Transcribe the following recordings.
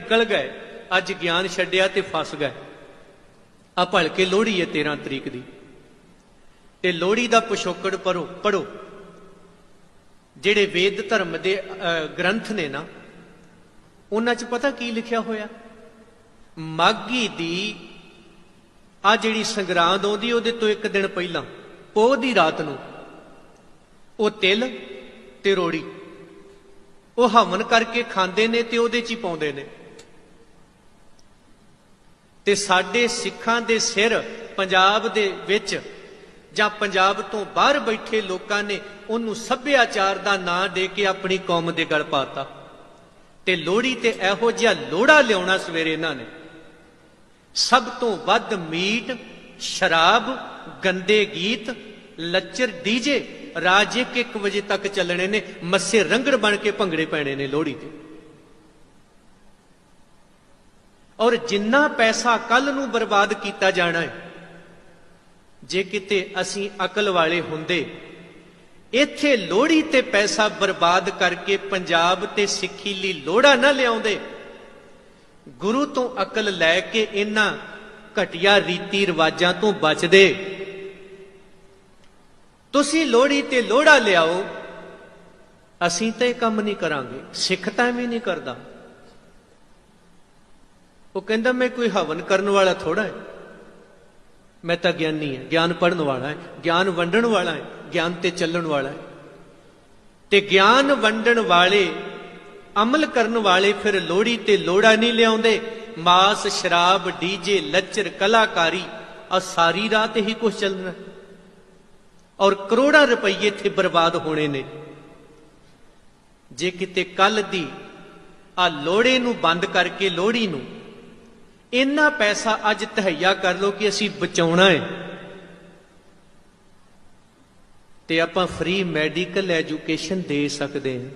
ਨਿਕਲ ਗਏ, ਅੱਜ ਗਿਆਨ ਛੱਡਿਆ ਤੇ ਫਸ ਗਏ। ਆ ਭਲਕੇ ਲੋਹੜੀ ਹੈ 13 ਤਰੀਕ ਦੀ। ਤੇ ਲੋਹੜੀ ਦਾ ਪਿਛੋਕੜ ਪੜੋ ਪੜੋ ਜਿਹੜੇ ਵੇਦ ਧਰਮ ਦੇ ਗ੍ਰੰਥ ਨੇ ਨਾ, ਉਹਨਾਂ 'ਚ ਪਤਾ ਕੀ ਲਿਖਿਆ ਹੋਇਆ? ਮਾਗੀ ਦੀ, ਆ ਜਿਹੜੀ ਸੰਗਰਾਂਦ ਆਉਂਦੀ, ਉਹਦੇ ਤੋਂ ਇੱਕ ਦਿਨ ਪਹਿਲਾਂ, ਪੋਹ ਦੀ ਰਾਤ ਨੂੰ, ਉਹ ਤਿਲ ਤੇ ਰੋੜੀ। ਉਹ ਹਵਨ ਕਰਕੇ ਖਾਂਦੇ ਨੇ ਤੇ ਉਹਦੇ 'ਚ ਹੀ ਪਾਉਂਦੇ ਨੇ। ਤੇ ਸਾਡੇ ਸਿੱਖਾਂ ਦੇ ਸਿਰ ਪੰਜਾਬ ਦੇ ਵਿੱਚ ਜਾਂ ਪੰਜਾਬ ਤੋਂ ਬਾਹਰ ਬੈਠੇ ਲੋਕਾਂ ਨੇ ਉਹਨੂੰ ਸੱਭਿਆਚਾਰ ਦਾ ਨਾਂ ਦੇ ਕੇ ਆਪਣੀ ਕੌਮ ਦੇ ਗਲ ਪਾਤਾ। ਤੇ ਲੋਹੜੀ ਤੇ ਇਹੋ ਜਿਹਾ ਲੋੜਾ ਲਿਆਉਣਾ ਸਵੇਰੇ ਇਹਨਾਂ ਨੇ। ਸਭ ਤੋਂ ਵੱਧ ਮੀਟ, ਸ਼ਰਾਬ, ਗੰਦੇ ਗੀਤ, ਲੱਚਰ ਡੀਜੇ ਰਾਜ ਇੱਕ ਇੱਕ ਵਜੇ ਤੱਕ ਚੱਲਣੇ ਨੇ, ਮੱਸੇ ਰੰਗੜ ਬਣ ਕੇ ਭੰਗੜੇ ਪੈਣੇ ਨੇ ਲੋਹੜੀ ਤੇ। ਔਰ ਜਿੰਨਾ ਪੈਸਾ ਕੱਲ ਨੂੰ ਬਰਬਾਦ ਕੀਤਾ ਜਾਣਾ ਹੈ, ਜੇ ਕਿਤੇ ਅਸੀਂ ਅਕਲ ਵਾਲੇ ਹੁੰਦੇ, ਇੱਥੇ ਲੋਹੜੀ ਤੇ ਪੈਸਾ ਬਰਬਾਦ ਕਰਕੇ ਪੰਜਾਬ ਤੇ ਸਿੱਖੀ ਲਈ ਲੋੜਾ ਨਾ ਲਿਆਉਂਦੇ, ਗੁਰੂ ਤੋਂ ਅਕਲ ਲੈ ਕੇ ਇਹਨਾਂ ਘਟੀਆ ਰੀਤੀ ਰਿਵਾਜਾਂ ਤੋਂ ਬਚਦੇ। ਤੁਸੀਂ ਲੋਹੜੀ ਤੇ ਲੋੜਾ ਲਿਆਓ, ਅਸੀਂ ਤਾਂ ਇਹ ਕੰਮ ਨਹੀਂ ਕਰਾਂਗੇ, ਸਿੱਖ ਤਾਂ ਵੀ ਨਹੀਂ ਕਰਦਾ। ਉਹ ਕਹਿੰਦਾ, ਮੈਂ ਕੋਈ ਹਵਨ ਕਰਨ ਵਾਲਾ ਥੋੜਾ ਹੈ। ਮੈਂ ਤਾਂ ਗਿਆਨੀ ਹਾਂ, ਗਿਆਨ ਪੜਨ ਵਾਲਾ ਹੈ, ਗਿਆਨ ਵੰਡਣ ਵਾਲਾ ਹੈ, ਗਿਆਨ ਤੇ ਚੱਲਣ ਵਾਲਾ ਹੈ। ਤੇ ਗਿਆਨ ਵੰਡਣ ਵਾਲੇ, ਅਮਲ ਕਰਨ ਵਾਲੇ ਫਿਰ ਲੋੜੀ ਤੇ ਲੋੜਾ ਨਹੀਂ ਲਿਆਉਂਦੇ। ਮਾਸ, ਸ਼ਰਾਬ ਡੀਜੇ ਲੱਚਰ, ਕਲਾਕਾਰੀ ਆ ਸਾਰੀ ਰਾਤ ਹੀ ਕੁਝ ਚੱਲਣਾ ਔਰ ਕਰੋੜਾਂ ਰੁਪਏ ਇੱਥੇ ਬਰਬਾਦ ਹੋਣੇ ਨੇ। ਜੇ ਕਿਤੇ ਕੱਲ ਦੀ ਆ ਲੋੜੇ ਨੂੰ ਬੰਦ ਕਰਕੇ ਲੋੜੀ ਨੂੰ ਇੰਨਾ ਪੈਸਾ ਅੱਜ ਤਹਈਆ ਕਰ ਲੋ ਕਿ ਅਸੀਂ ਬਚਾਉਣਾ ਹੈ। ਤੇ ਆਪਾਂ ਫ੍ਰੀ ਮੈਡੀਕਲ ਐਜੂਕੇਸ਼ਨ ਦੇ ਸਕਦੇ ਹਾਂ।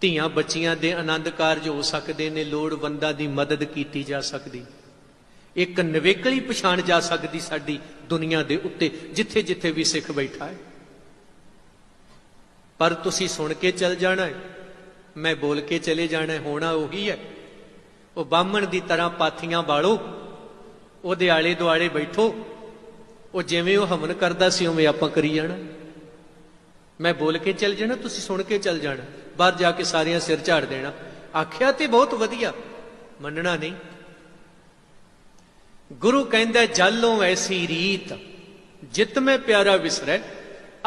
ਧੀਆਂ ਬੱਚੀਆਂ ਦੇ ਆਨੰਦ ਕਾਰਜ ਹੋ ਸਕਦੇ ਨੇ, ਲੋੜਵੰਦਾਂ ਦੀ ਮਦਦ ਕੀਤੀ ਜਾ ਸਕਦੀ। ਇੱਕ ਨਿਵੇਕਲੀ ਪਛਾਣ ਜਾ ਸਕਦੀ ਸਾਡੀ ਦੁਨੀਆ ਦੇ ਉੱਤੇ, ਜਿੱਥੇ ਜਿੱਥੇ ਵੀ ਸਿੱਖ ਬੈਠਾ ਹੈ। ਪਰ ਤੁਸੀਂ ਸੁਣ ਕੇ ਚੱਲ ਜਾਣਾ ਹੈ। ਮੈਂ ਬੋਲ ਕੇ ਚਲੇ ਜਾਣਾ ਹੋਣਾ ਉਹੀ ਹੈ। ਉਹ ਬਾਹਮਣ ਦੀ ਤਰ੍ਹਾਂ ਪਾਥੀਆਂ ਬਾਲੋ, ਉਹਦੇ ਆਲੇ ਦੁਆਲੇ ਬੈਠੋ। ਉਹ ਜਿਵੇਂ ਉਹ ਹਵਨ ਕਰਦਾ ਸੀ, ਉਵੇਂ ਆਪਾਂ ਕਰੀ ਜਾਣਾ। ਮੈਂ ਬੋਲ ਕੇ ਚੱਲ ਜਾਣਾ, ਤੁਸੀਂ ਸੁਣ ਕੇ ਚੱਲ ਜਾਣਾ। ਬਾਹਰ ਜਾ ਕੇ ਸਾਰਿਆਂ ਸਿਰ ਝਾੜ ਦੇਣਾ। ਆਖਿਆ ਤੇ ਬਹੁਤ ਵਧੀਆ। ਮੰਨਣਾ ਨਹੀਂ। ਗੁਰੂ ਕਹਿੰਦਾ, ਜਲੋ ਐਸੀ ਰੀਤ, ਜਿਤ ਮੈਂ ਪਿਆਰਾ ਵਿਸਰੈ।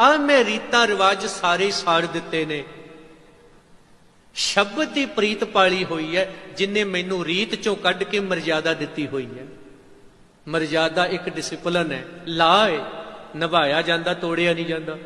ਆ ਮੈਂ ਰੀਤਾਂ ਰਿਵਾਜ ਸਾਰੇ ਸਾੜ ਦਿੱਤੇ ਨੇ। ਸ਼ਬਦ ਦੀ ਪ੍ਰੀਤ ਪਾਲੀ ਹੋਈ ਹੈ, ਜਿਨੇ ਮੈਨੂੰ ਰੀਤ ਚੋਂ ਕੱਢ ਕੇ ਮਰਜ਼ਾਦਾ ਦਿੱਤੀ ਹੋਈ ਹੈ। ਮਰਜ਼ਾਦਾ ਇੱਕ ਡਿਸਪਲਨ ਹੈ। ਲਾ ਹੈ ਨਿਭਾਇਆ ਜਾਂਦਾ, ਤੋੜਿਆ ਨਹੀਂ ਜਾਂਦਾ।